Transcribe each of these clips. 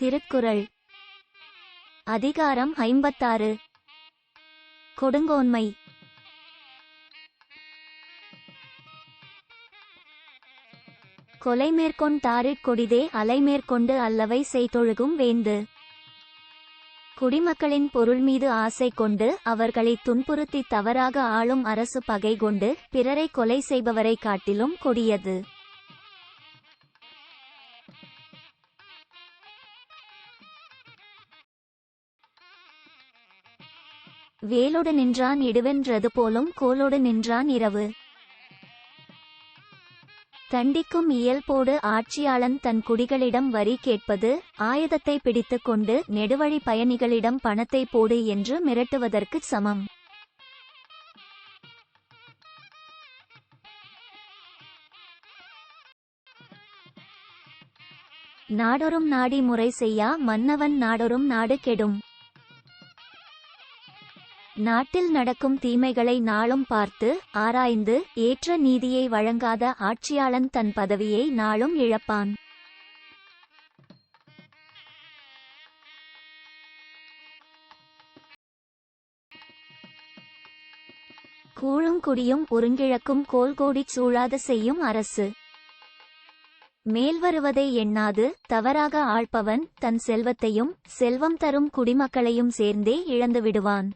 திருக்குறள். அதிகாரம் ஐம்பத்தாறு. கொடுங்கோன்மை. கொலை மேற்கொண்டாரிற் கொடிதே அலை மேற்கொண்டு அல்லவை செய்தொழுகும் வேந்து. குடிமக்களின் பொருள் மீது ஆசை கொண்டு அவர்களை துன்புறுத்தி தவறாக ஆளும் அரசு பகை கொண்டு பிறரை கொலை செய்பவரை காட்டிலும் கொடியது. வேலோடு நின்றான் இடுவென்றது போலும் கோலோடு நின்றான் இரவு. தண்டிக்கும் இயல்போடு ஆட்சியாளன் தன் குடிகளிடம் வரி கேட்பது ஆயுதத்தை பிடித்துக் கொண்டு நெடுவழி பயணிகளிடம் பணத்தை போடு என்று மிரட்டுவதற்குச் சமம். நாடொரும் நாடி முறை செய்யா மன்னவன் நாடொரும் நாடு கெடும். நாட்டில் நடக்கும் தீமைகளை நாளும் பார்த்து ஆராய்ந்து ஏற்ற நீதியை வழங்காத ஆட்சியாளன் தன் பதவியை நாளும் இழப்பான். கூழுங்குடியும் ஒருங்கிழக்கும் கோல்கோடிச் சூழாத செய்யும் அரசு. மேல் வருவதை எண்ணாது தவறாக ஆழ்பவன் தன் செல்வத்தையும் செல்வம் தரும் குடிமக்களையும் சேர்ந்தே இழந்து விடுவான்.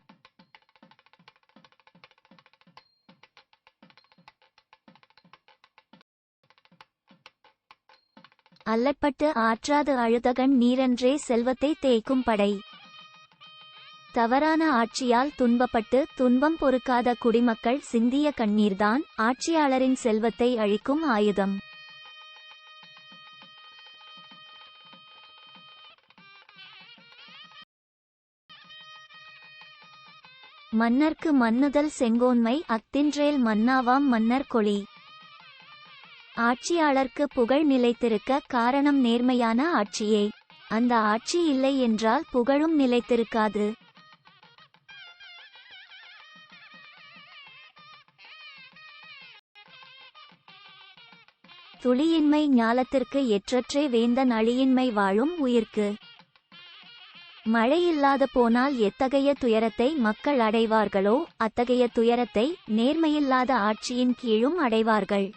அல்லற்பட்டு ஆற்றாது அழுதகன் நீரன்றே செல்வத்தை தேய்க்கும் படை. தவறான ஆட்சியால் துன்பப்பட்டு துன்பம் பொறுக்காத குடிமக்கள் சிந்திய கண்ணீர்தான் ஆட்சியாளரின் செல்வத்தை அழிக்கும் ஆயுதம். மன்னர்க்கு மன்னுதல் செங்கோன்மை அக்தின்றேல் மன்னாவாம் மன்னர் கொளி ஆட்சியாளர்க்கு புகழ் நிலைத்திருக்க காரணம் நேர்மையான ஆட்சியே. அந்த ஆட்சி இல்லை என்றால் புகழும் நிலைத்திருக்காது. துளியின்மை ஞாலத்திற்கு எற்றற்றே வேந்தன் அழியின்மை வாழும் உயிர்க்கு. மழை இல்லாது போனால் எத்தகைய துயரத்தை மக்கள் அடைவார்களோ அத்தகைய துயரத்தை நேர்மையில்லாத ஆட்சியின் கீழும் அடைவார்கள்.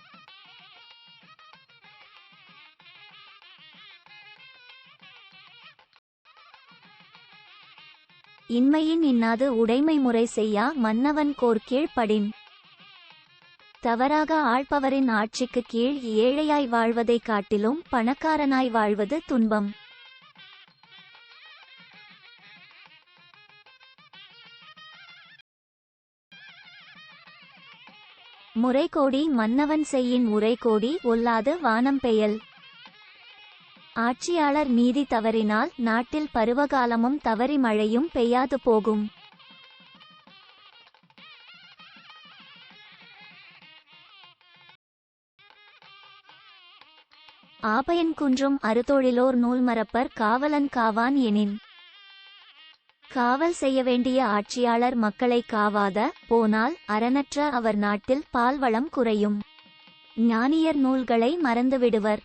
இன்மையின் இன்னாது உடைமை முறை செய்யா மன்னவன் கோர்கீழ் படின். தவறாக ஆழ்பவரின் ஆட்சிக்கு கீழ் ஏழையாய் வாழ்வதைக் காட்டிலும் பணக்காரனாய் வாழ்வது துன்பம். முறைகோடி மன்னவன் செய்யின் முறைகோடி ஒல்லாது வானம் பெயல். ஆட்சியாளர் நீதி தவறினால் நாட்டில் பருவகாலமும் தவறி மழையும் பெய்யாது போகும். ஆபயன் குன்றும் அறுதொழிலோர் நூல் மறப்பர் காவலன் காவான் எனின். காவல் செய்ய வேண்டிய ஆட்சியாளர் மக்களை காவாத போனால் அரணற்ற அவர் நாட்டில் பால்வளம் குறையும். ஞானியர் நூல்களை மறந்துவிடுவர்.